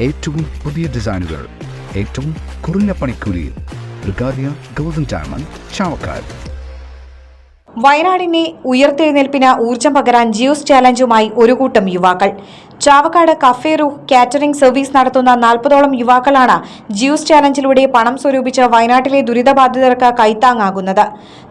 ഏറ്റവും പുതിയ ഡിസൈനുകൾ ഏറ്റവും കുറഞ്ഞ പണിക്കൂലിയിൽ ബ്രിഗാദിയ ഗോൾഡൻ ഡയമണ്ട് ചാവക്കാട്. വയനാടിനെ ഉയർത്തെഴുന്നേൽപ്പിന് ഊർജം പകരാൻ ജിയോസ് ചാലഞ്ചുമായി ഒരു കൂട്ടം യുവാക്കൾ. ചാവക്കാട് കഫേ കാറ്ററിംഗ് സർവീസ് നടത്തുന്ന നാൽപ്പതോളം യുവാക്കളാണ് ജ്യൂസ് ചാലഞ്ചിലൂടെ പണം സ്വരൂപിച്ച് വയനാട്ടിലെ ദുരിതബാധിതർക്ക് കൈത്താങ്ങാകുന്നത്.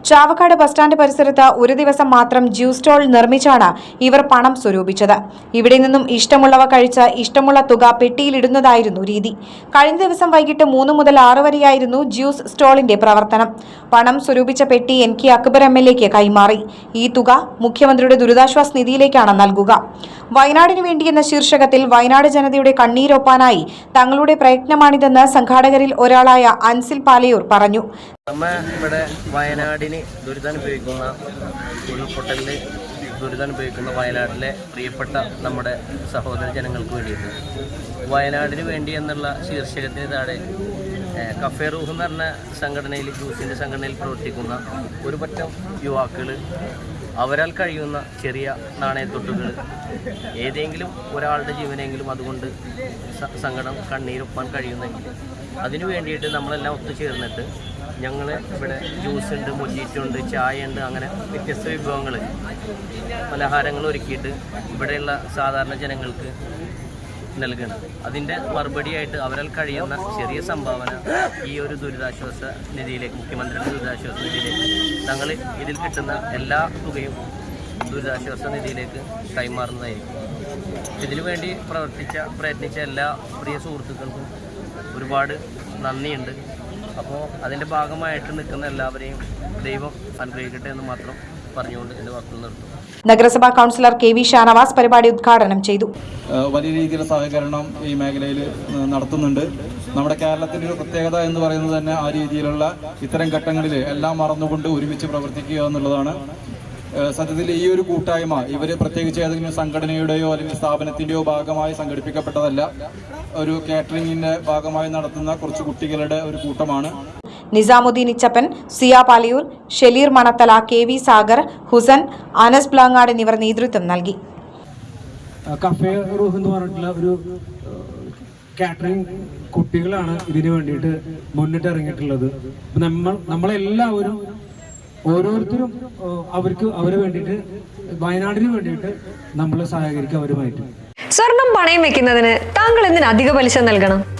ചാവക്കാട് ബസ് സ്റ്റാൻഡ് പരിസരത്ത് ഒരു ദിവസം മാത്രം ജ്യൂസ് സ്റ്റോൾ നിർമ്മിച്ചാണ് ഇവർ പണം സ്വരൂപിച്ചത്. ഇവിടെ നിന്നും ഇഷ്ടമുള്ളവ കഴിച്ച് ഇഷ്ടമുള്ള തുക പെട്ടിയിലിടുന്നതായിരുന്നു രീതി. കഴിഞ്ഞ ദിവസം വൈകിട്ട് മൂന്ന് മുതൽ ആറ് വരെയായിരുന്നു ജ്യൂസ് സ്റ്റോളിന്റെ പ്രവർത്തനം. പണം സ്വരൂപിച്ച പെട്ടി N K Akbar M L എക്ക് കൈമാറി. ഈ തുക മുഖ്യമന്ത്രിയുടെ ദുരിതാശ്വാസ നിധിയിലേക്കാണ് നൽകുക. വയനാടിനു വേണ്ടി എന്ന ശീർഷകത്തിൽ വയനാട് ജനതയുടെ കണ്ണീരൊപ്പാനായി തങ്ങളുടെ പ്രയത്നമാണിതെന്ന് സംഘാടകരിൽ ഒരാളായ അൻസിൽ പാലയൂർ പറഞ്ഞു. നമ്മ ഇവിടെ വയനാടിന് ദുരിതമനുഭവിക്കുന്ന ഉരുൾപൊട്ടലിൽ ദുരിതമനുഭവിക്കുന്ന വയനാട്ടിലെ പ്രിയപ്പെട്ട നമ്മുടെ സഹോദര ജനങ്ങൾക്ക് വേണ്ടിയിട്ട്. വയനാടിന് വേണ്ടി എന്നുള്ള ശീർഷകത്തിന് താഴെ കഫേ റൂഹ് എന്ന് പറഞ്ഞ സംഘടനയിൽ ജ്യൂസിന്റെ സംഘടനയിൽ പ്രവർത്തിക്കുന്ന ഒരു പറ്റം യുവാക്കൾ അവരാൽ കഴിയുന്ന ചെറിയ നാണയത്തൊട്ടുകൾ ഏതെങ്കിലും ഒരാളുടെ ജീവനെങ്കിലും അതുകൊണ്ട് സങ്കടം കണ്ണീരൊപ്പാൻ കഴിയുന്നെങ്കിൽ അതിനു വേണ്ടിയിട്ട് നമ്മളെല്ലാം ഒത്തുചേർന്നിട്ട് ഞങ്ങൾ ഇവിടെ ജ്യൂസ് ഉണ്ട് മൊജീറ്റോ ഉണ്ട് ചായ ഉണ്ട് അങ്ങനെ വ്യത്യസ്ത വിഭവങ്ങൾ പലഹാരങ്ങൾ ഒരുക്കിയിട്ട് ഇവിടെയുള്ള സാധാരണ ജനങ്ങൾക്ക് നൽകുന്നത്. അതിന്റെ മറുപടിയായിട്ട് അവരാൽ കഴിയുന്ന ചെറിയ സംഭാവന ഈ ഒരു ദുരിതാശ്വാസ നിധിയിലേക്ക് മുഖ്യമന്ത്രിയുടെ ദുരിതാശ്വാസ നിധിയിലേക്ക്. തങ്ങൾ ഇതിൽ കിട്ടുന്ന എല്ലാ തുകയും ദുരിതാശ്വാസ നിധിയിലേക്ക് കൈമാറുന്നതായിരിക്കും. ഇതിനു വേണ്ടി പ്രവർത്തിച്ച പ്രയത്നിച്ച എല്ലാ പ്രിയ സുഹൃത്തുക്കൾക്കും ഒരുപാട് നന്ദിയുണ്ട്. അപ്പോൾ അതിന്റെ ഭാഗമായിട്ട് നിൽക്കുന്ന എല്ലാവരെയും ദൈവം അനുഗ്രഹിക്കട്ടെ എന്ന് മാത്രം പറഞ്ഞുകൊണ്ട് എന്റെ വാക്കുകൾ നിർത്തും നഗരസഭാ കൗൺസിലർ കെ വി ഷാനവാസ് പരിപാടി ഉദ്ഘാടനം ചെയ്തു. വലിയ രീതിയിലുള്ള സഹകരണം ഈ മേഖലയിൽ നടത്തുന്നുണ്ട്. നമ്മുടെ കേരളത്തിന്റെ ഒരു പ്രത്യേകത എന്ന് പറയുന്നത് തന്നെ ആ രീതിയിലുള്ള ഇത്തരം ഘട്ടങ്ങളിൽ എല്ലാം മറന്നുകൊണ്ട് ഒരുമിച്ച് പ്രവർത്തിക്കുക എന്നുള്ളതാണ്. സത്യത്തിൽ ഈ ഒരു കൂട്ടായ്മ ഇവർ പ്രത്യേകിച്ച് ഏതെങ്കിലും സംഘടനയുടെയോ അല്ലെങ്കിൽ സ്ഥാപനത്തിന്റെയോ ഭാഗമായി സംഘടിപ്പിക്കപ്പെട്ടതല്ല. ഒരു കാറ്ററിംഗിന്റെ ഭാഗമായി നടത്തുന്ന കുറച്ച് കുട്ടികളുടെ ഒരു കൂട്ടമാണ്. നിസാമുദ്ദീൻ ഇച്ചപ്പൻ സിയാ പാലിയൂർ ഷെലീർ മണത്തല കെ വി സാഗർ ഹുസൻ അനസ് ബ്ലാങ്ങാട് എന്നിവർ നേതൃത്വം നൽകി. കഫേ റൂഹ് എന്ന് പറഞ്ഞിട്ടുള്ള ഒരു കാറ്ററിംഗ് കുട്ടികളാണ് ഇതിന് വേണ്ടിയിട്ട് മുന്നിട്ട് ഇറങ്ങിയിട്ടുള്ളത്. നമ്മൾ നമ്മളെല്ലാവരും ഓരോരുത്തരും അവർക്ക് അവർ വേണ്ടിയിട്ട് വയനാടിന് വേണ്ടിയിട്ട് നമ്മൾ സഹകരിക്കുക അവരുമായിട്ട്. സ്വർണം പണയം വെക്കുന്നതിന് താങ്കൾ എന്തിന് അധിക പലിശ നൽകണം?